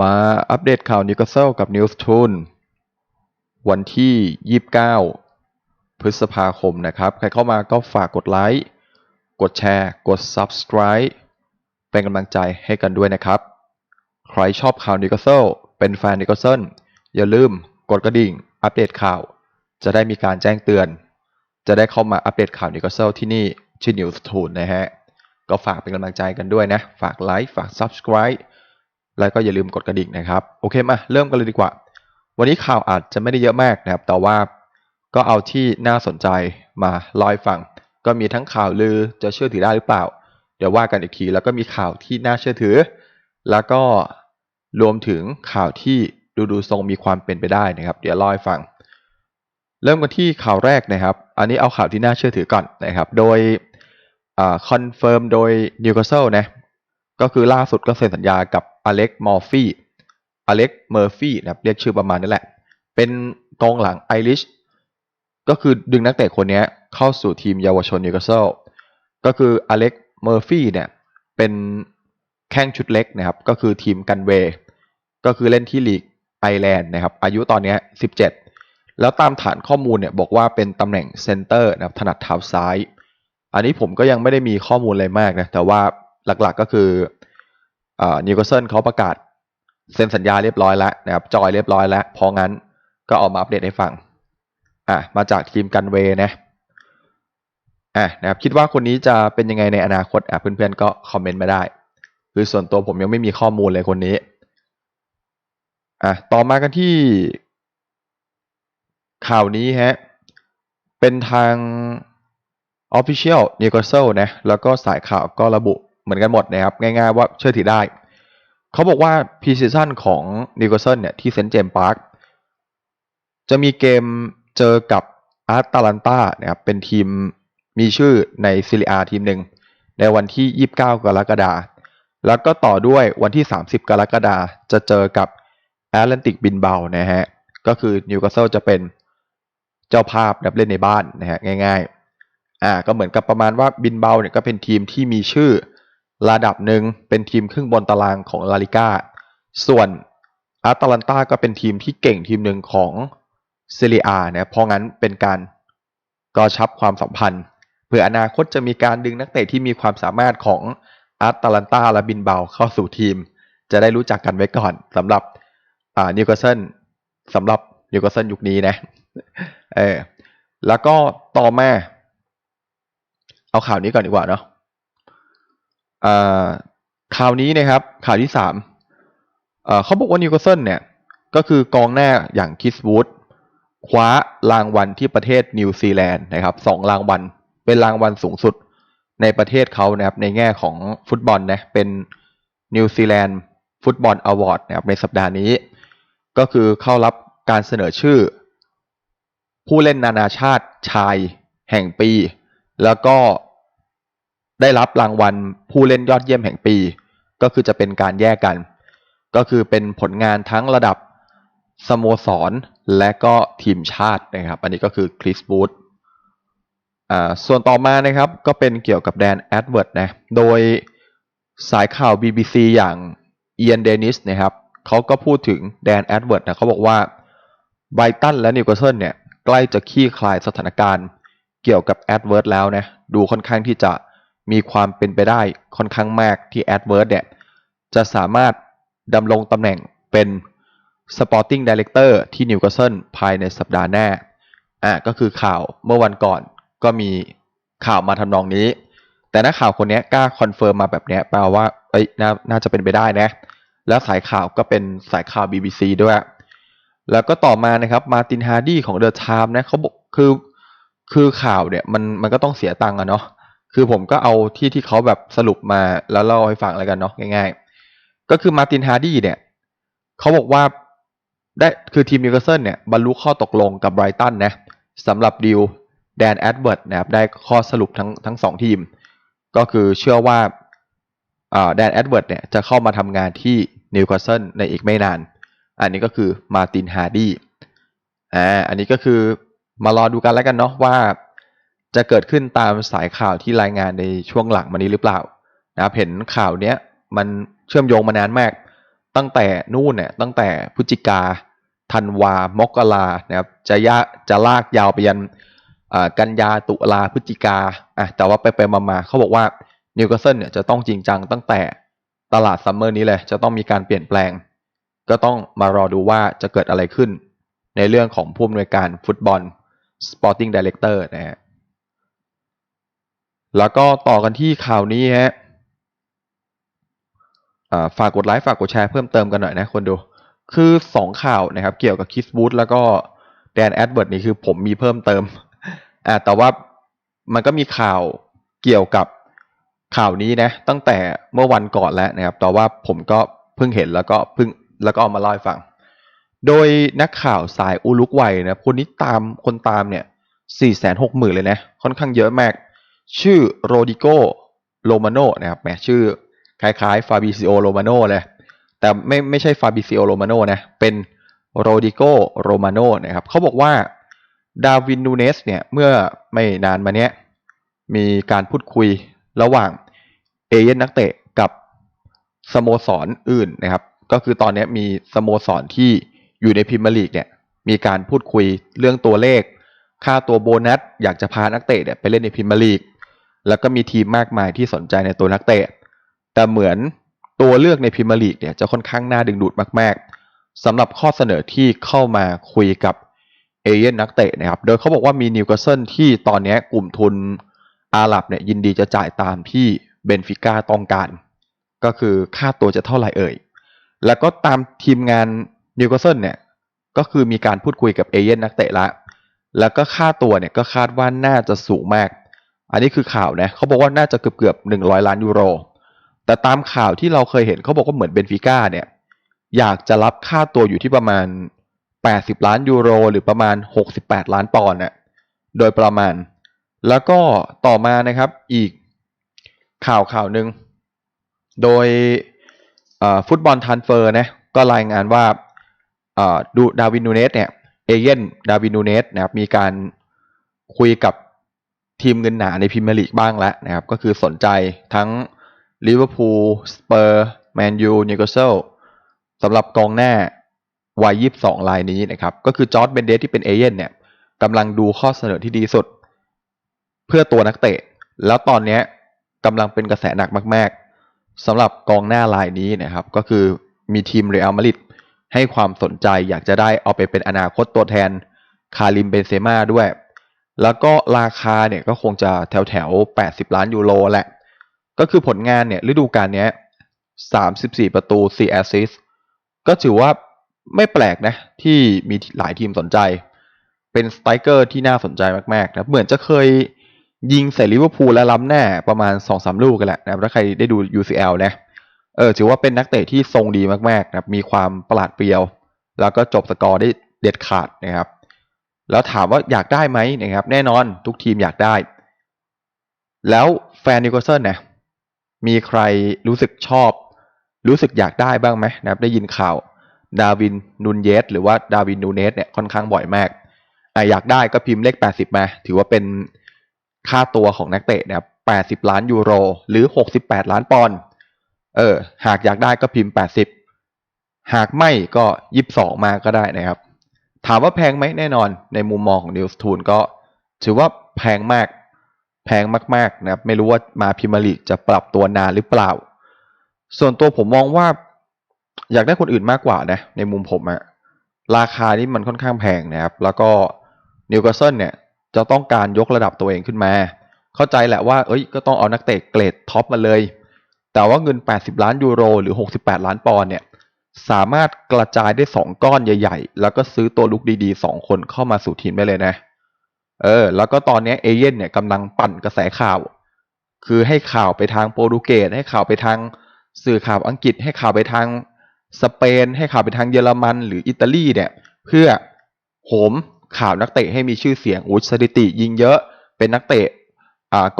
มาอัปเดตข่าวนิวคาสเซิลกับ News t o o n วันที่ 29 พฤษภาคมนะครับ ใครเข้ามาก็ฝากกดไลค์ กดแชร์ กด Subscribe เป็นกำลังใจให้กันด้วยนะครับ ใครชอบข่าวนิวคาสเซิลเป็นแฟนนิวคาสเซิลอย่าลืมกดกระดิ่ง อัปเดตข่าว จะได้มีการแจ้งเตือน จะได้เข้ามาอัปเดตข่าวนิวคาสเซิลที่นี่ชื่อ News t o o n นะฮะ ก็ฝากเป็นกำลังใจกันด้วยนะ ฝากไลค์ ฝาก Subscribe แล้วก็อย่าลืมกดกระดิ่งนะครับโอเคมาเริ่มกันเลยดีกว่า วันนี้ข่าวอาจจะไม่ได้เยอะมากนะครับ แต่ว่าก็เอาที่น่าสนใจมาล่าให้ฟัง ก็มีทั้งข่าวลือจะเชื่อถือได้หรือเปล่า เดี๋ยวว่ากันอีกทีแล้วก็มีข่าวที่น่าเชื่อถือ แล้วก็รวมถึงข่าวที่ดูดูทรงมีความเป็นไปได้นะครับ เดี๋ยวล่าให้ฟัง เริ่มกันที่ข่าวแรกนะครับ อันนี้เอาข่าวที่น่าเชื่อถือก่อนนะครับ โดยคอนเฟิร์มโดยนิวคาสเซิลนะ ก็คือล่าสุดก็เซ็นสัญญากับอเล็กมอร์ฟี่อเล็กเมอร์ฟี่นะครับเรียกชื่อประมาณนี้แหละ เป็นกองหลังไอริชก็คือดึงนักเตะคนนี้เข้าสู่ทีมเยาวชนนิวคาสเซิลก็คืออเล็กเมอร์ฟี่เนี่ยเป็นแข้งชุดเล็กนะครับ ก็คือทีมกันเวย์ก็คือเล่นที่ลีกไอร์แลนด์นะครับ อายุตอนนี้ 17 แล้วตามฐานข้อมูลเนี่ยบอกว่าเป็นตำแหน่งเซนเตอร์นะครับถนัดเท้าซ้าย อันนี้ผมก็ยังไม่ได้มีข้อมูลอะไรมากนะ แต่ว่า หลักๆก็คือนิวคาสเซิลเขาประกาศเซ็นสัญญาเรียบร้อยแล้วนะครับจอยเรียบร้อยแล้ว พองั้นก็ออกมาอัปเดตให้ฟังอะมาจากทีมกันเวนะอะนะครับคิดว่าคนนี้จะเป็นยังไงในอนาคตอะเพื่อนๆก็คอมเมนต์มาได้ คือส่วนตัวผมยังไม่มีข้อมูลเลยคนนี้อะต่อมากันที่ข่าวนี้ฮะเป็นทาง Official Newcastle นะแล้วก็สายข่าวก็ระบุ เหมือนกันหมดนะครับ ง่ายๆว่าเชื่อถือได้ เขาบอกว่าพรีซีซั่นของนิวคาสเซิลเนี่ยที่เซนต์เจมส์พาร์คจะมีเกมเจอกับอาร์ตาลันตานะครับเป็นทีมมีชื่อในซิลิอาทีมหนึ่งในวันที่ 29 กรกฎาคมแล้วก็ต่อด้วยวันที่ 30 กรกฎาคมจะเจอกับแอตแลนติกบินเบานะฮะก็คือนิวคาสเซิลจะเป็นเจ้าภาพนับเล่นในบ้านนะฮะง่ายๆอ่าก็เหมือนกับประมาณว่าบินเบาเนี่ยก็เป็นทีมที่มีชื่อ ระดับหนึ่งเป็นทีมครึ่งบนตารางของลาลิก้า ส่วนอาร์ตาลันตาก็เป็นทีมที่เก่งทีมหนึ่งของเซเรียนะเพราะงั้นเป็นการกระชับความสัมพันธ์ เพื่ออนาคตจะมีการดึงนักเตะที่มีความสามารถของอาร์ตาลันตาและบินเบาเข้าสู่ทีม จะได้รู้จักกันไว้ก่อนสำหรับอ่านิวคาสเซิลสำหรับนิวคาสเซิลยุคนี้นะเออแล้วก็ต่อมา เอาข่าวนี้ก่อนดีกว่าเนาะ ข่าวนี้นะครับข่าวที่สามเขาบอกว่านิวคาสเซิลเนี่ยก็คือกองหน้าอย่างคิสวูดคว้ารางวัลที่ประเทศนิวซีแลนด์นะครับสองรางวัลเป็นรางวัลสูงสุดในประเทศเขานะครับในแง่ของฟุตบอลนะเป็นนิวซีแลนด์ฟุตบอลอวอร์ดนะครับในสัปดาห์นี้ ก็คือเข้ารับการเสนอชื่อ ผู้เล่นนานาชาติชายแห่งปี แล้วก็ ได้รับรางวัลผู้เล่นยอดเยี่ยมแห่งปี ก็คือจะเป็นการแยกกัน ก็คือเป็นผลงานทั้งระดับสโมสร และก็ทีมชาตินะครับ อันนี้ก็คือคริสบูธส่วนต่อมานะครับก็เป็นเกี่ยวกับแดนแอดเวิร์ดนะ โดยสายข่าว BBC อย่างเอียนเดนิสนะครับเขาก็พูดถึงแดนแอดเวิร์ดนะเขาบอกว่าไบตันและนิวคาสเซิลเนี่ย ใกล้จะขี้คลายสถานการณ์เกี่ยวกับแอดเวิร์ดแล้วนะ ดูค่อนข้างที่จะ มีความเป็นไปได้ค่อนข้างมากที่แอดเวิร์ดเนี่ยจะสามารถดำรงตำแหน่งเป็น Sporting Director ที่นิวคาสเซิลภายในสัปดาห์หน้าอ่าก็คือข่าวเมื่อวันก่อนก็มีข่าวมาทำนองนี้ แต่นักข่าวคนนี้กล้าคอนเฟิร์มมาแบบนี้แปลว่าเอ้ยนน่าจะเป็นไปได้นะ แล้วสายข่าวก็เป็นสายข่าว BBC ด้วย แล้วก็ต่อมานะครับมาตินฮาร์ดี้ของเดอะไทม์นะเขาบอกคือคือข่าวเนี่ยมันมันก็ต้องเสียตังค์อะเนาะ คือผมก็เอาที่ที่เขาแบบสรุปมาแล้วเล่าให้ฟังอะไรกันเนาะง่าย ๆ ก็คือมาตินฮาร์ดี้เนี่ยเขาบอกว่าได้คือทีมนิวคาสเซิลเนี่ยบรรลุข้อตกลงกับไบรตันนะสำหรับดิวแดนแอดเวิร์ดนะครับได้ข้อสรุปทั้งทั้งสองทีม ก็คือเชื่อว่าแดนแอดเวิร์ดเนี่ยจะเข้ามาทำงานที่นิวคาสเซิลในอีกไม่นาน อันนี้ก็คือมาตินฮาร์ดี้อ่าอันนี้ก็คือมารอดูกันแล้วกันเนาะว่า จะเกิดขึ้นตามสายข่าวที่รายงานในช่วงหลังมานี้หรือเปล่านะครับเห็นข่าวเนี้ยมันเชื่อมโยงมานานมาก ตั้งแต่นู่นเนี่ยตั้งแต่พฤศจิกาธันวามกรานะครับจะยะจะลากยาวไปยันกันยาตุลาพฤศจิกาอะแต่ว่าไปไปมามาเขาบอกว่านิวคาสเซิลเนี่ยจะต้องจริงจังตั้งแต่ตลาดซัมเมอร์นี้เลยจะต้องมีการเปลี่ยนแปลง ก็ต้องมารอดูว่าจะเกิดอะไรขึ้น ในเรื่องของผู้อำนวยการฟุตบอล Sporting Director นะฮะ แล้วก็ต่อกันที่ข่าวนี้ฮะฝากกดไลค์ฝากกดแชร์เพิ่มเติมกันหน่อยนะคนดู คือสองข่าวนะครับ เกี่ยวกับคิสบูธแล้วก็แดนแอดเวิร์ดนี่คือผมมีเพิ่มเติมอ่าแต่ว่ามันก็มีข่าวเกี่ยวกับข่าวนี้นะ ตั้งแต่เมื่อวันก่อนแล้วนะครับ แต่ว่าผมก็เพิ่งเห็นแล้วก็เพิ่งแล้วก็เอามาเล่าให้ฟัง โดยนักข่าวสายอุลุกวัยนะคนนี้ตามคนตามเนี่ยสี่แสนหกหมื่นเลยนะ ค่อนข้างเยอะมาก ชื่อโรดิโกโรมาโนนะครับแหมชื่อคล้ายๆฟาบิซิโอโรมาโนเลย แต่ไม่ไม่ใช่ฟาบิซิโอโรมาโนนะ เป็นโรดิโกโรมาโนนะครับเขาบอกว่าดาวินนูเนสเนี่ย เมื่อไม่นานมาเนี้ย มีการพูดคุยระหว่างเอเย่นนักเตะกับสโมสรอื่นนะครับ ก็คือตอนนี้มีสโมสรที่อยู่ในพรีเมียร์ลีกเนี่ย มีการพูดคุยเรื่องตัวเลข ค่าตัวโบนัส อยากจะพานักเตะเนี่ยไปเล่นในพรีเมียร์ลีก แล้วก็มีทีมมากมายที่สนใจในตัวนักเตะ แต่เหมือนตัวเลือกในพรีเมียร์ลีกเนี่ยจะค่อนข้างน่าดึงดูดมากๆสำหรับข้อเสนอที่เข้ามาคุยกับเอเย่นนักเตะนะครับ โดยเขาบอกว่ามีนิวคาสเซิลที่ตอนนี้กลุ่มทุนอาหรับเนี่ยยินดีจะจ่ายตามที่เบนฟิก้าต้องการ ก็คือค่าตัวจะเท่าไหร่เอ่ย แล้วก็ตามทีมงานนิวคาสเซิลเนี่ยก็คือมีการพูดคุยกับเอเย่นนักเตะละ แล้วก็ค่าตัวเนี่ยก็คาดว่าน่าจะสูงมาก อันนี้คือข่าวนะเขาบอกว่าน่าจะเกือบเกือบหนึ่งร้อยล้านยูโร แต่ตามข่าวที่เราเคยเห็นเขาบอกว่าเหมือนเบนฟิก้าเนี่ยอยากจะรับค่าตัวอยู่ที่ประมาณ 80 ล้านยูโร หรือประมาณ 68 ล้านปอนด์น่ะโดยประมาณ แล้วก็ต่อมานะครับอีกข่าวข่าวหนึ่งโดยฟุตบอลทันเฟอร์นะก็รายงานว่าดูดาวินนูเนสเนี่ยเอเย่นดาวินนูเนสนะครับมีการคุยกับ ทีมเงินหนาในพรีเมียร์ลีกบ้างแล้วนะครับ ก็คือสนใจทั้งลิเวอร์พูลสเปอร์แมนยูนิวคาสเซิลสำหรับกองหน้าวัยยี่สิบสองรายนี้นะครับ ก็คือจอร์ดเบนเดสที่เป็นเอเย่นเนี่ยกำลังดูข้อเสนอที่ดีสุด เพื่อตัวนักเตะ แล้วตอนนี้กำลังเป็นกระแสหนักมาก ๆสำหรับกองหน้ารายนี้นะครับ ก็คือมีทีมเรอัลมาดริดให้ความสนใจอยากจะได้เอาไปเป็นอนาคตตัวแทนคาริมเบนเซม่าด้วย แล้วก็ราคาเนี่ยก็คงจะแถวแถว 80 ล้านยูโรแหละ ก็คือผลงานเนี่ยฤดูกาลนี้ 34 ประตู 4 แอสซิสก็ถือว่าไม่แปลกนะที่มีหลายทีมสนใจ เป็นสไตรเกอร์ที่น่าสนใจมากๆนะเหมือนจะเคยยิงใส่ลิเวอร์พูลและล้ำแน่ประมาณ 2-3 ลูกกันแหละนะถ้าใครได้ดู UCL นะเออถือว่าเป็นนักเตะที่ทรงดีมากๆนะมีความประหลาดเปรียว แล้วก็จบสกอร์ได้เด็ดขาดนะครับ แล้วถามว่าอยากได้ไหมนะครับ แน่นอนทุกทีมอยากได้ แล้วแฟนนิโคเซนเนี่ยมีใครรู้สึกชอบ รู้สึกอยากได้บ้างไหมนะครับ ได้ยินข่าวดาวินนูนเยสหรือว่าดาวินนูเนสเนี่ยค่อนข้างบ่อยมากออยากได้ก็พิมพ์เลข 80 มา ถือว่าเป็นค่าตัวของนักเตะนะครับ 80 ล้านยูโร หรือ 68 ล้านปอนด์เออ หากอยากได้ก็พิมพ์ 80 หากไม่ก็ 22 มาก็ได้นะครับ ถามว่าแพงไหมแน่นอน ในมุมมองของนิวส์ทูนก็ ถือว่าแพงมาก แพงมากๆนะครับไม่รู้ว่ามาพิมลีจะปรับตัวนานหรือเปล่า ส่วนตัวผมมองว่า อยากได้คนอื่นมากกว่านะ ในมุมผมอะราคานี่มันค่อนข้างแพงนะครับ แล้วก็นิวคาสเซิลเนี่ยจะต้องการยกระดับตัวเองขึ้นมา เข้าใจแหละว่า เอ้ย ก็ต้องเอานักเตะเกรดท็อปมาเลย แต่ว่าเงิน 80 ล้านยูโร หรือ 68 ล้านปอนด์เนี่ย สามารถกระจายได้ 2 ก้อนใหญ่ ๆ แล้วก็ซื้อตัวลุกดีๆ 2 คนเข้ามาสู่ทีมได้เลยนะ เออ แล้วก็ตอนนี้เอเย่นเนี่ยกำลังปั่นกระแสข่าว คือให้ข่าวไปทางโปรตุเกสให้ข่าวไปทางสื่อข่าวอังกฤษ ให้ข่าวไปทางสเปน ให้ข่าวไปทางเยอรมัน หรืออิตาลีเนี่ย เพื่อโหมข่าวนักเตะให้มีชื่อเสียงอุสถิติ ยิงเยอะเป็นนักเตะ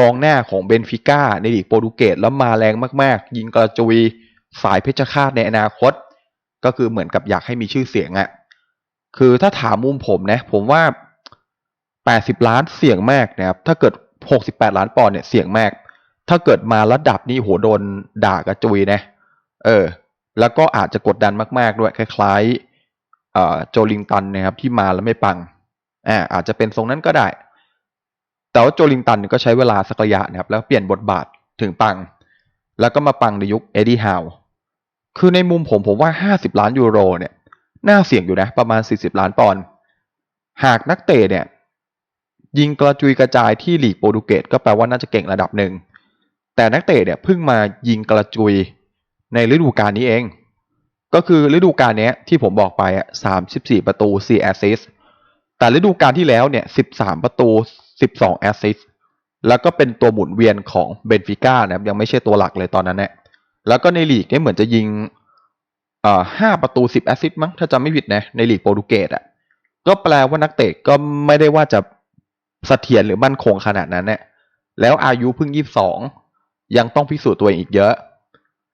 กองหน้าของเบนฟิก้าในลีกโปรตุเกสแล้วมาแรงมาก ๆ ยิงกระจุยสายเพชรฆาตในอนาคต ก็คือเหมือนกับอยากให้มีชื่อเสียงอะคือถ้าถามมุมผมนะ ผมว่า 80 ล้านเสี่ยงมากนะครับ ถ้าเกิด 68 ล้านปอนด์เนี่ยเสี่ยงมาก ถ้าเกิดมาระดับนี้โหโดนด่ากระจุยนะ เออ แล้วก็อาจจะกดดันมาก ๆ ด้วย คล้ายๆโจลิงตันนะครับ ที่มาแล้วไม่ปัง อ่า อาจจะเป็นทรงนั้นก็ได้ แต่ว่าโจลิงตันก็ใช้เวลาสักระยะนะครับ แล้วเปลี่ยนบทบาทถึงปัง แล้วก็มาปังในยุคเอ็ดดี้ฮาว คือในมุมผมผมว่า 50 ล้านยูโรเนี่ยน่าเสี่ยงอยู่นะ ประมาณ 40 ล้านปอนด์หากนักเตะเนี่ย ยิงกระจุยกระจายที่ลีกโปรตุเกสก็แปลว่าน่าจะเก่งระดับหนึ่ง แต่นักเตะเนี่ยเพิ่งมายิงกระจุยในฤดูกาลนี้เอง ก็คือฤดูกาลนี้ที่ผมบอกไปอะ34 ประตู 4 แอสซิสต์แต่ฤดูกาลที่แล้วเนี่ย 13 ประตู 12 แอสซิสต์แล้วก็เป็นตัวหมุนเวียนของเบนฟิก้านะครับยังไม่ใช่ตัวหลักเลยตอนนั้นเนี่ย แล้วก็ในลีกเนี่ยเหมือนจะยิงเอ่อ5ประตู10แอสซิสต์มั้งถ้าจำไม่ผิดนะในลีกโปรตุเกสอะก็แปลว่านักเตะก็ไม่ได้ว่าจะเสถียรหรือมั่นคงขนาดนั้นเนี่ยแล้วอายุเพิ่ง22ยังต้องพิสูจน์ตัวเองอีกเยอะ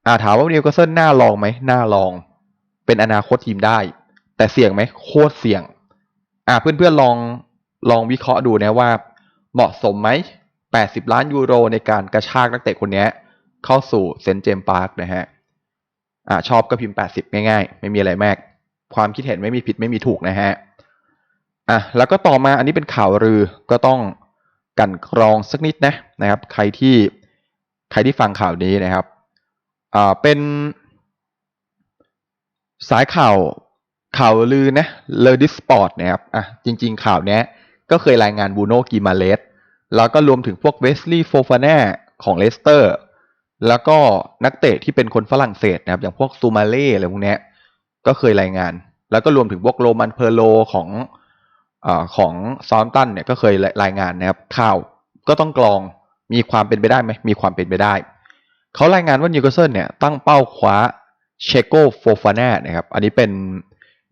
อาถามว่านิวคาสเซิลน่าลองไหมน่าลอง เป็นอนาคตทีมได้ แต่เสี่ยงไหมโคตรเสี่ยง อ่าเพื่อนๆลองลองวิเคราะห์ดูนะว่า เหมาะสมไหม 80 ล้านยูโรในการกระชากนักเตะคนนี้ เข้าสู่เซนต์เจมส์พาร์คนะฮะอ่าชอบก็พิมพ์ 80 ง่ายๆ ไม่มีอะไรมาก ความคิดเห็นไม่มีผิดไม่มีถูกนะฮะอะแล้วก็ต่อมาอันนี้เป็นข่าวลือก็ต้องกันกรองสักนิดนะนะครับ ใครที่ใครที่ฟังข่าวนี้นะครับอ่าเป็นสายข่าวข่าวลือนะเลอดิสปอร์ตนะครับอะจริง ๆ ข่าวนี้ก็เคยรายงานบูโนกิมาเลสแล้วก็รวมถึงพวกเวสลีย์โฟฟาน่าของเลสเตอร์ แล้วก็นักเตะที่เป็นคนฝรั่งเศสนะครับ อย่างพวกซูมาเล่อะไรพวกนี้ก็เคยรายงาน แล้วก็รวมถึงพวกโรมันเพอร์โลของอของซอนตันเนี่ยก็เคยรายงานนะครับข่าวก็ต้องกรองมีความเป็นไปได้ไหมมีความเป็นไปได้ เขารายงานว่านิวคาสเซิลเนี่ยตั้งเป้าคว้าเชโกโฟฟาน่านะครับ อันนี้เป็น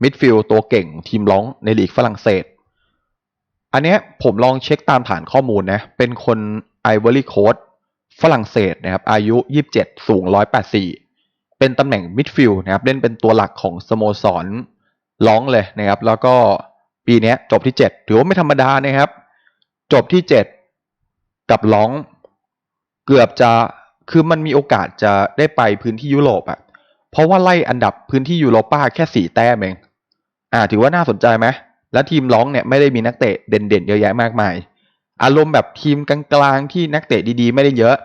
มิดฟิลด์ตัวเก่งทีมร้องในลีกฝรั่งเศส อันนี้ผมลองเช็คตามฐานข้อมูลนะ เป็นคนไอวอรี่โคส ฝรั่งเศสนะครับอายุ 27 สูง 184 เป็นตำแหน่งมิดฟิลด์นะครับเล่นเป็นตัวหลักของสโมสรร้องเลยนะครับ แล้วก็ปีนี้จบที่ 7 ถือว่าไม่ธรรมดานะครับ จบที่ 7 กับร้องเกือบจะคือมันมีโอกาสจะได้ไปพื้นที่ยุโรปอะเพราะว่าไล่อันดับพื้นที่ยูโรป้าแค่สี่แต้มเองอ่าถือว่าน่าสนใจไหมแล้วทีมร้องเนี่ยไม่ได้มีนักเตะเด่นๆเยอะแยะมากมาย อารมณ์แบบทีมกลางๆที่นักเตะดีๆ ไม่ได้เยอะ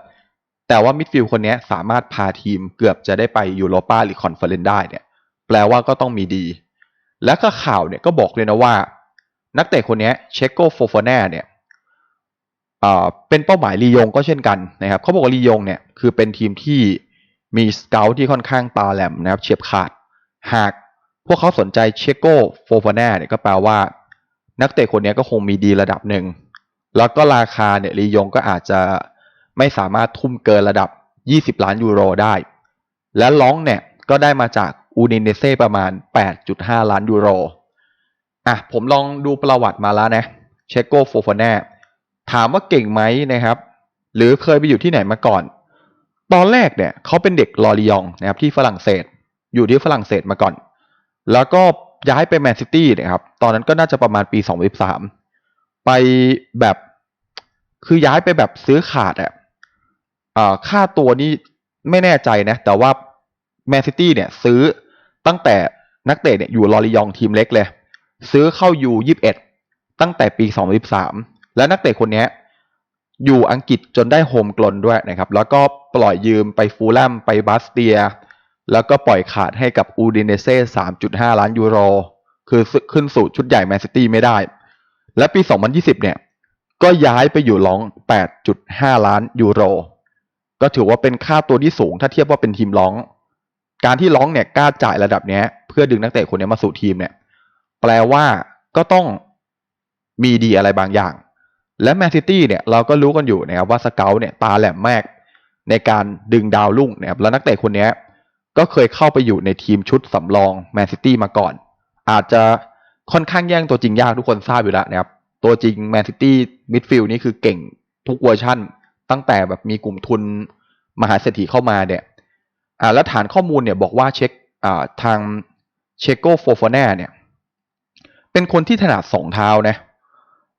แต่ว่ามิดฟิลด์คนนี้สามารถพาทีมเกือบจะได้ไปยูโรป้าหรือคอนเฟอเรนซ์ได้เนี่ย แปลว่าก็ต้องมีดี แล้วก็ข่าวเนี่ยก็บอกเลยนะว่า นักเตะคนนี้เชโกโฟฟาน่าเนี่ยอ่าเป็นเป้าหมายลียงก็เช่นกันนะครับเขาบอกว่าลียงเนี่ยคือเป็นทีมที่มีสเกลที่ค่อนข้างตาแหลมนะครับเฉียบขาด หากพวกเขาสนใจเชโกโฟฟาน่าเนี่ยก็แปลว่า นักเตะคนนี้ก็คงมีดีระดับหนึ่ง แล้วก็ราคาเนี่ยลียงก็อาจจะไม่สามารถทุ่มเกินระดับ 20 ล้านยูโรได้ และล้องเนี่ยก็ได้มาจากอูดินเนเซ่ประมาณ 8.5 ล้านยูโร อะผมลองดูประวัติมาแล้วนะเชโกโฟฟาน่าถามว่าเก่งไหมนะครับ หรือเคยไปอยู่ที่ไหนมาก่อน ตอนแรกเนี่ยเขาเป็นเด็กลอริยองนะครับที่ฝรั่งเศส อยู่ที่ฝรั่งเศสมาก่อน แล้วก็ย้ายไปแมนซิตี้นะครับ ตอนนั้นก็น่าจะประมาณปี 2013 ไปแบบ คือย้ายไปแบบซื้อขาดอะอ่าค่าตัวนี่ไม่แน่ใจนะ แต่ว่าแมนซิตี้เนี่ย ซื้อตั้งแต่นักเตะเนี่ยอยู่ลอริยองทีมเล็กเลย ซื้อเข้ายู21ตั้งแต่ปี2013และนักเตะคนนี้อยู่อังกฤษจนได้โฮมกลนด้วยนะครับ แล้วก็ปล่อยยืมไปฟูลแลมไปบาสเตีย แล้วก็ปล่อยขาดให้กับอูดินเนเซ่3.5ล้านยูโร คือขึ้นสู่ชุดใหญ่แมนซิตี้ไม่ได้ และปี 2020 เนี่ย ก็ย้ายไปอยู่ร้อง 8.5 ล้านยูโร ก็ถือว่าเป็นค่าตัวที่สูง ถ้าเทียบว่าเป็นทีมร้อง การที่ร้องเนี่ยกล้าจ่ายระดับเนี้ย เพื่อดึงนักเตะคนนี้มาสู่ทีมเนี่ย แปลว่าก็ต้องมีดีอะไรบางอย่าง และแมนซิตี้เนี่ยเราก็รู้กันอยู่นะครับว่าสเกลเนี่ยตาแหลมมากในการดึงดาวรุ่งนะครับแล้วนักเตะคนนี้ก็เคยเข้าไปอยู่ในทีมชุดสำรองแมนซิตี้มาก่อน อาจจะ ค่อนข้างแย่งตัวจริงยากทุกคนทราบอยู่แล้วนะครับ ตัวจริงแมนซิตี้มิดฟิลด์นี่คือเก่งทุกเวอร์ชั่น ตั้งแต่แบบมีกลุ่มทุนมหาเศรษฐีเข้ามาเนี่ยอ่าแล้วฐานข้อมูลเนี่ยบอกว่าเช็คอ่าทางเชโกโฟฟาน่าเนี่ยเป็นคนที่ถนัดสองเท้านะ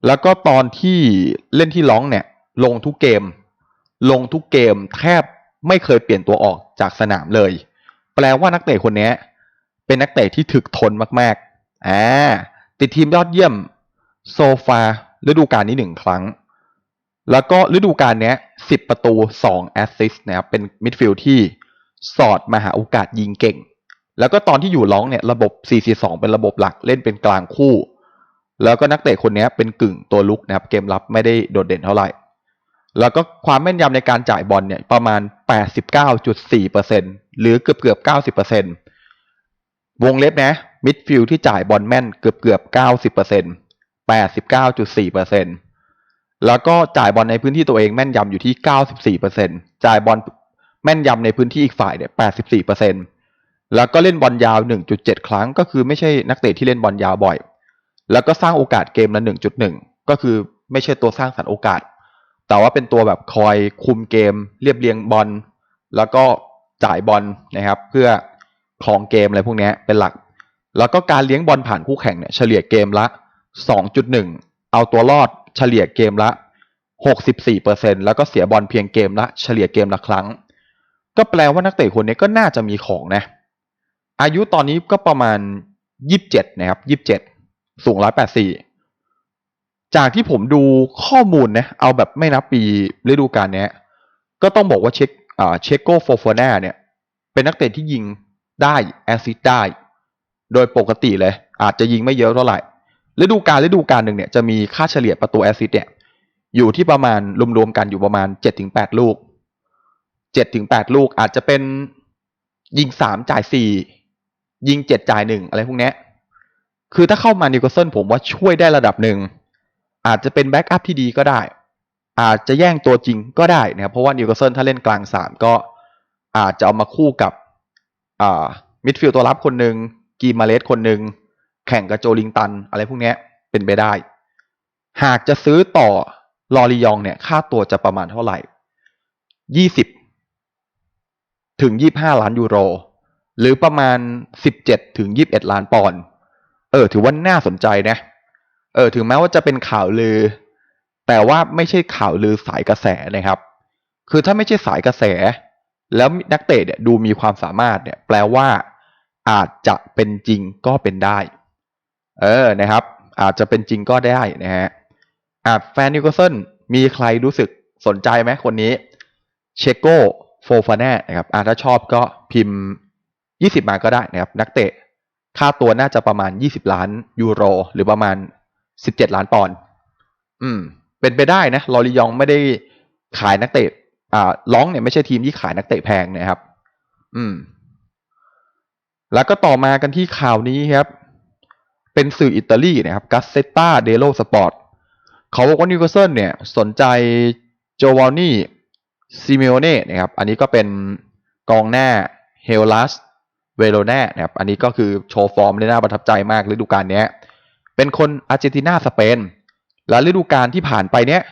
แล้วก็ตอนที่เล่นที่ร้องเนี่ย ลงทุกเกม ลงทุกเกมแทบไม่เคยเปลี่ยนตัวออกจากสนามเลย แปลว่านักเตะคนนี้เป็นนักเตะที่ถึกทนมากๆ อ่าติดทีมยอดเยี่ยมโซฟาฤดูกาลนี้หนึ่งครั้ง แล้วก็ฤดูกาลนี้สิบประตูสองแอสซิสต์นะครับเป็นมิดฟิลด์ที่สอดมาหาโอกาสยิงเก่ง แล้วก็ตอนที่อยู่ร้องเนี่ยระบบ 4-4-2 เป็นระบบหลักเล่นเป็นกลางคู่ แล้วก็นักเตะคนนี้เป็นกึ่งตัวลุกนะครับเกมรับไม่ได้โดดเด่นเท่าไหร่ แล้วก็ความแม่นยำในการจ่ายบอลเนี่ยประมาณ 89.4%หรือเกือบเกือบ90% วงเล็บนะมิดฟิลด์ที่จ่ายบอลแม่นเกือบเกือบ90% 89.4%แล้วก็จ่ายบอลในพื้นที่ตัวเองแม่นยำอยู่ที่94%จ่ายบอลแม่นยำในพื้นที่อีกฝ่ายเนี่ย84%แล้วก็เล่นบอลยาว 1.7 ครั้ง ก็คือไม่ใช่นักเตะที่เล่นบอลยาวบ่อย แล้วก็สร้างโอกาสเกมละ 1.1 ก็คือไม่ใช่ตัวสร้างสรรค์โอกาส แต่ว่าเป็นตัวแบบคอยคุมเกม เรียบเรียงบอล แล้วก็จ่ายบอลนะครับ เพื่อ ครองเกมอะไรพวกนี้เป็นหลัก แล้วก็การเลี้ยงบอลผ่านคู่แข่งเนี่ยเฉลี่ยเกมละ 2.1 เอาตัวรอดเฉลี่ยเกมละ 64%แล้วก็เสียบอลเพียงเกมละเฉลี่ยเกมละครั้ง ก็แปลว่านักเตะคนนี้ก็น่าจะมีของนะ อายุตอนนี้ก็ประมาณ 27 นะครับ 27 สูง 184 จากที่ผมดูข้อมูลนะ เอาแบบไม่นับปีฤดูกาลนี้ก็ต้องบอกว่าเช็คเชโกโฟโฟนาเนี่ยเป็นนักเตะที่ยิง ได้แอสซิสได้ โดยปกติเลย อาจจะยิงไม่เยอะเท่าไหร่ฤดูกาลฤดูกาลหนึ่งเนี่ยจะมีค่าเฉลี่ยประตูแอสซิสเนี่ยอยู่ที่ประมาณรวมๆกันอยู่ประมาณ7-8ลูก7-8ลูกอาจจะเป็นยิง3จ่าย4ยิง7จ่าย1อะไรพวกนี้คือถ้าเข้ามานิวคาสเซิลผมว่าช่วยได้ระดับหนึ่ง อาจจะเป็นแบ็กอัพที่ดีก็ได้ อาจจะแย่งตัวจริงก็ได้นะครับเพราะว่านิวคาสเซิลถ้าเล่นกลางสามก็อาจจะเอามาคู่กับ มิดฟิลด์ตัวรับคนหนึ่งกีมาเลสคนหนึ่งแข่งกับโจลิงตัน อะไรพวกนี้เป็นไปได้ หากจะซื้อต่อลอริยองเนี่ย ค่าตัวจะประมาณเท่าไหร่ยี่สิบถึงยี่ห้าล้านยูโร หรือประมาณสิบเจ็ดถึงยี่บเอ็ดล้านปอนด์เออ ถือว่าน่าสนใจนะ เออ ถึงแม้ว่าจะเป็นข่าวลือ แต่ว่าไม่ใช่ข่าวลือสายกระแสนะครับ คือถ้าไม่ใช่สายกระแส แล้วนักเตะเนี่ยดูมีความสามารถเนี่ยแปลว่า อาจจะเป็นจริงก็เป็นได้ เออนะครับ อาจจะเป็นจริงก็ได้นะฮะอ่าแฟนนิวคาสเซิลมีใครรู้สึกสนใจไหมคนนี้เชโกโฟฟาน่นะครับอ่าถ้าชอบก็พิมพ์ 20 มาก็ได้นะครับ นักเตะค่าตัวน่าจะประมาณ 20 ล้านยูโร หรือประมาณ 17 ล้านปอนด์อืม เป็นไปได้นะลอริยองไม่ได้ขายนักเตะ อ่าร้องเนี่ยไม่ใช่ทีมที่ขายนักเตะแพงนะครับ อืม แล้วก็ต่อมากันที่ข่าวนี้ครับ เป็นสื่ออิตาลีนะครับกัสเซต a าเดโลสปอร์ตเขาบอกว่านิวคาสเซิลเนี่ย สนใจโจวานี่ซิเมโอเน่นะครับ อันนี้ก็เป็นกองหน้าเฮลัสเวโรนานะครับ อันนี้ก็คือโชว์ฟอร์มได้น่าประทับใจมากฤดูกาลนี้ เป็นคนอาร์เจนตินาสเปน และฤดูกาลที่ผ่านไปเนี้ย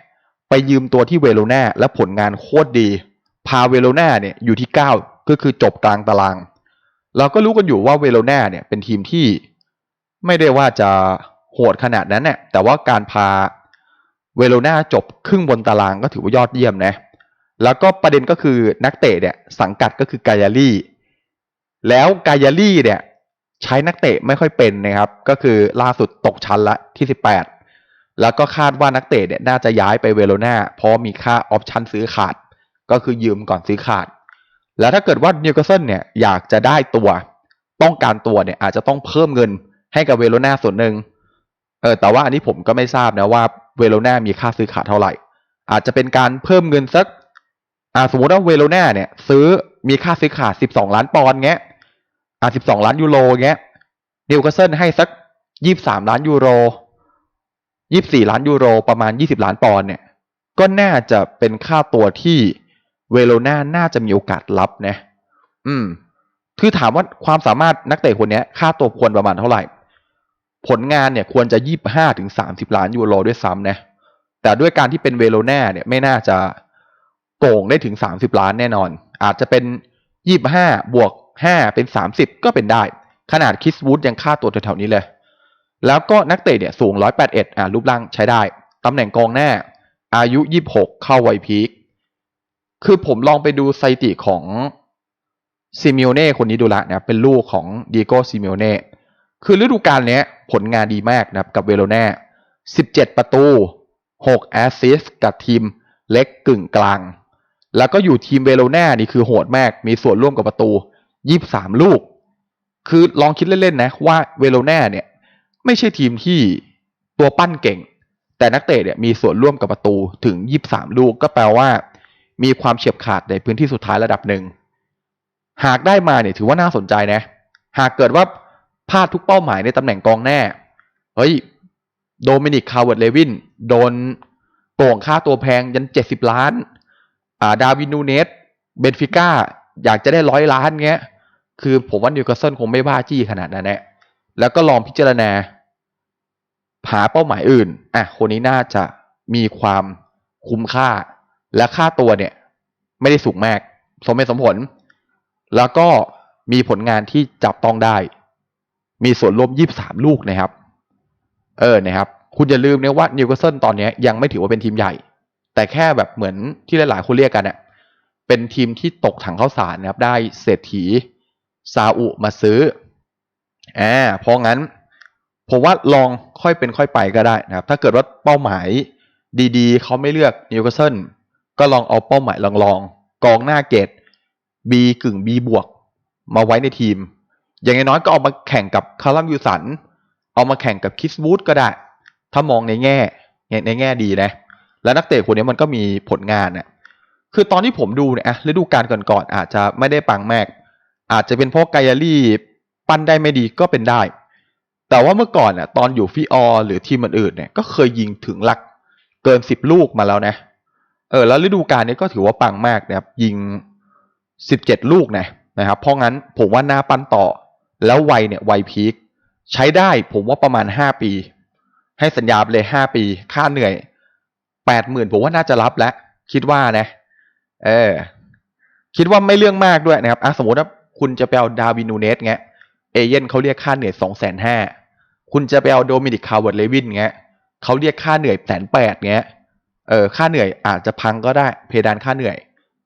ไปยืมตัวที่เวโรนาและผลงานโคตรดี พาเวโรนาเนี่ยอยู่ที่ 9 ก็คือจบกลางตาราง เราก็รู้กันอยู่ว่าเวโรนาเนี่ยเป็นทีมที่ไม่ได้ว่าจะโหดขนาดนั้นเนี่ยแต่ว่าการพาเวโรนาจบครึ่งบนตารางก็ถือว่ายอดเยี่ยมนะแล้วก็ประเด็นก็คือนักเตะเนี่ยสังกัดก็คือกายาลี่แล้วกายาลี่เนี่ยใช้นักเตะไม่ค่อยเป็นนะครับ ก็คือล่าสุดตกชั้นละที่ 18 แล้วก็คาดว่านักเตะเนี่ยน่าจะย้ายไปเวโรนาเพราะมีค่าออปชันซื้อขาด ก็คือยืมก่อนซื้อขาด แล้วถ้าเกิดว่านิวคาสเซิลเนี่ยอยากจะได้ตัว ต้องการตัวเนี่ยอาจจะต้องเพิ่มเงินให้กับเวโรนาส่วนหนึ่งเออแต่ว่าอันนี้ผมก็ไม่ทราบนะว่าเวโรนามีค่าซื้อขาดเท่าไหร่ อาจจะเป็นการเพิ่มเงินสักอ่าสมมติว่าเวโรนาเนี่ย ซื้อมีค่าซื้อขาด 12 ล้านปอนด์เงี้ยอ่า12 ล้านยูโรเงี้ยนิวคาสเซิลให้สัก 23 ล้านยูโร 24ล้านยูโรประมาณ20ล้านปอนด์เนี่ยก็น่าจะเป็นค่าตัวที่เวโรนาน่าจะมีโอกาสรับนะ อืม คือถามว่าความสามารถนักเตะคนนี้ค่าตัวควรประมาณเท่าไหร่ ผลงานเนี่ยควรจะ25ถึง30ล้านยูโรด้วยซ้ำนะ แต่ด้วยการที่เป็นเวโรนาเนี่ยไม่น่าจะโก่งได้ถึง30ล้านแน่นอน อาจจะเป็น25บห้าบวก5เป็น30ก็เป็นได้ ขนาดคิสวูดยังค่าตัวแถวๆนี้เลย แล้วก็นักเตะเนี่ยสูง 181 อ่ารูปร่างใช้ได้ ตำแหน่งกองหน้า อายุ 26 เข้าวัยพีค คือผมลองไปดูสถิติของซิมิโอเน่คนนี้ดูละนะเป็นลูกของดีโก้ซิมิโอเน่คือฤดูกาลนี้ผลงานดีมากนะครับกับเวโรน่า17 ประตู 6 แอสซิสกับทีมเล็กกึ่งกลาง แล้วก็อยู่ทีมเวโรน่านี่คือโหดมาก มีส่วนร่วมกับประตู 23 ลูก คือลองคิดเล่นๆนะว่าเวโรน่าเนี่ย ไม่ใช่ทีมที่ตัวปั้นเก่ง แต่นักเตะเนี่ยมีส่วนร่วมกับประตูถึง 23 ลูกก็แปลว่า มีความเฉียบขาดในพื้นที่สุดท้ายระดับหนึ่ง หากได้มาเนี่ยถือว่าน่าสนใจนะ หากเกิดว่าพลาดทุกเป้าหมายในตำแหน่งกองหน้าเฮ้ย โดมินิกคาร์เวิร์ดเลวิน โดนโป่งค่าตัวแพงยัน 70 ล้าน อ่า ดาวินนูเนส เบนฟิก้า อยากจะได้ร้อยล้านเงี้ย คือผมว่านิวคาสเซิลคงไม่บ้าจี้ขนาดนั้นแหละ แล้วก็ลองพิจารณาหาเป้าหมายอื่น อะ คนนี้น่าจะมีความคุ้มค่า และค่าตัวเนี่ย ไม่ได้สูงมาก สมเหตุสมผล แล้วก็มีผลงานที่จับต้องได้ มีส่วนร่วม23ลูกนะครับ เออนะครับ คุณอย่าลืมนะว่านิวคาสเซิลตอนนี้ยังไม่ถือว่าเป็นทีมใหญ่ แต่แค่แบบเหมือนที่หลายๆคนเรียกกันเน่ะเป็นทีมที่ตกถังข้าวสารนะครับ ได้เศรษฐีซาอุมาซื้อ อ่าเพราะงั้นผมว่าลองค่อยเป็นค่อยไปก็ได้นะครับ ถ้าเกิดว่าเป้าหมายดีๆ เขาไม่เลือกนิวคาสเซิลก็ลองเอาเป้าหมายลองๆกองหน้าเกรด B กึ่ง B บวกมาไว้ในทีม อย่างน้อยก็เอามาแข่งกับคาร์ลัมยูสัน เอามาแข่งกับคิสบูธก็ได้ ถ้ามองในแง่ในแง่ดีนะ แล้วนักเตะคนนี้มันก็มีผลงานน่ะคือตอนที่ผมดูเนี่ยฤดูกาลก่อนๆอาจจะไม่ได้ปังมากอาจจะเป็นเพราะไกอารี่ ปั้นได้ไม่ดีก็เป็นได้ แต่ว่าเมื่อก่อนน่ะ ตอนอยู่ฟิออหรือทีมอื่นๆเนี่ยก็เคยยิงถึงหลักเกินสิบลูกมาแล้วนะเออแล้วฤดูกาลนี้ก็ถือว่าปังมากนะครับ ยิงสิบเจ็ดลูกนะนะครับ เพราะงั้นผมว่าหน้าปั้นต่อ แล้ววัยเนี่ยวัยพีคใช้ได้ผมว่าประมาณห้าปี ให้สัญญาเลยห้าปี ค่าเหนื่อยแปดหมื่นผมว่าน่าจะรับแล้ว คิดว่านะ เออ คิดว่าไม่เรื่องมากด้วยนะครับอะสมมติว่าคุณจะไปเอาดาวินนูเนสเงี้ย เอเย่นเขาเรียกค่าเหนื่อยสองแสนห้าคุณจะไปเอาโดมินิกคาร์เวิร์ดเลวินเงี้ยเขาเรียกค่าเหนื่อยแสนแปดเงี้ยเออค่าเหนื่อยอาจจะพังก็ได้เพดานค่าเหนื่อย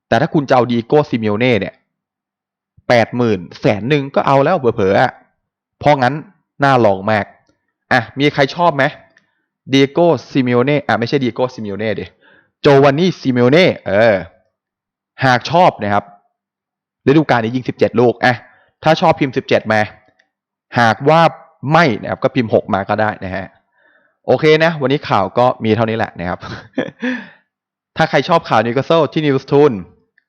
แต่ถ้าคุณจะเอาดีโก้ซิมิโอเน่เนี่ยแปดหมื่นแสนหนึ่งก็เอาแล้วเผลอๆอะเพราะงั้นน่าลองมากอะมีใครชอบไหมดีโก้ซิมิโอเน่อะไม่ใช่ดีโก้ซิมิโอเน่เดโจวานนี่ซิมิโอเน่เออหากชอบนะครับฤดูกาลนี้ยิง17ลูกอะ ถ้าชอบพิมพ์17มา หากว่าไม่นะครับก็พิมพ์6มาก็ได้นะฮะโอเคนะ วันนี้ข่าวก็มีเท่านี้แหละนะครับ ถ้าใครชอบข่าวนิวคาสเซิลที่ News t u n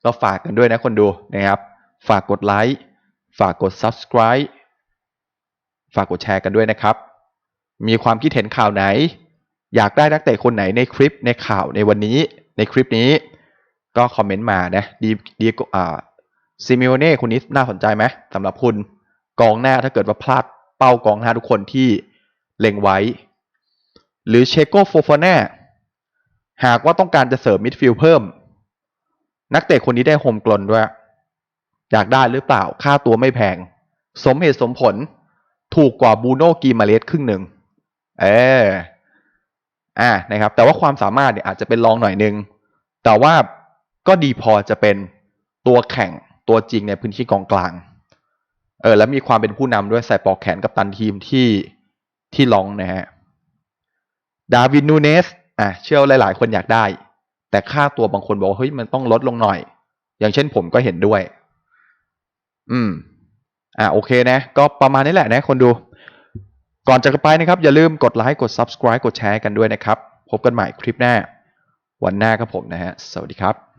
ก็ฝากกันด้วยนะคนดูนะครับ ฝากกดไลค์ฝากกด subscribe ฝากกดแชร์กันด้วยนะครับ มีความคิดเห็นข่าวไหน อยากได้นักเตะคนไหนในคลิปในข่าวในวันนี้ในคลิปนี้ ก็คอมเมนต์มานะดีดีอ่า ซิมิโอเน่คนนี้น่าสนใจไหมสำหรับคุณกองหน้าถ้าเกิดว่าพลาดเป้ากองหน้าทุกคนที่เล็งไว้ หรือเชโกโฟฟาน่าหากว่าต้องการจะเสริมมิดฟิลด์เพิ่ม นักเตะคนนี้ได้โฮมกลนด้วย อยากได้หรือเปล่าค่าตัวไม่แพง สมเหตุสมผลถูกกว่าบูโน่กีมาเลสครึ่งหนึ่งเอออ่านะครับ แต่ว่าความสามารถเนี่ยอาจจะเป็นรองหน่อยนึง แต่ว่าก็ดีพอจะเป็นตัวแข่ง ตัวจริงในพื้นที่กองกลาง เออ แล้วมีความเป็นผู้นำด้วยใส่ปอกแขนกับตันทีมที่ที่ลองนะฮะ ดาวินนูเนส อะ เชื่อหลาย ๆ คนอยากได้ แต่ค่าตัวบางคนบอกว่าเฮ้ยมันต้องลดลงหน่อย อย่างเช่นผมก็เห็นด้วย อืม อ่าโอเคนะ ก็ประมาณนี้แหละนะคนดู ก่อนจะไปนะครับ อย่าลืมกดไลค์ กด subscribe กดแชร์กันด้วยนะครับ พบกันใหม่คลิปหน้า วันหน้าครับผมนะฮะ สวัสดีครับ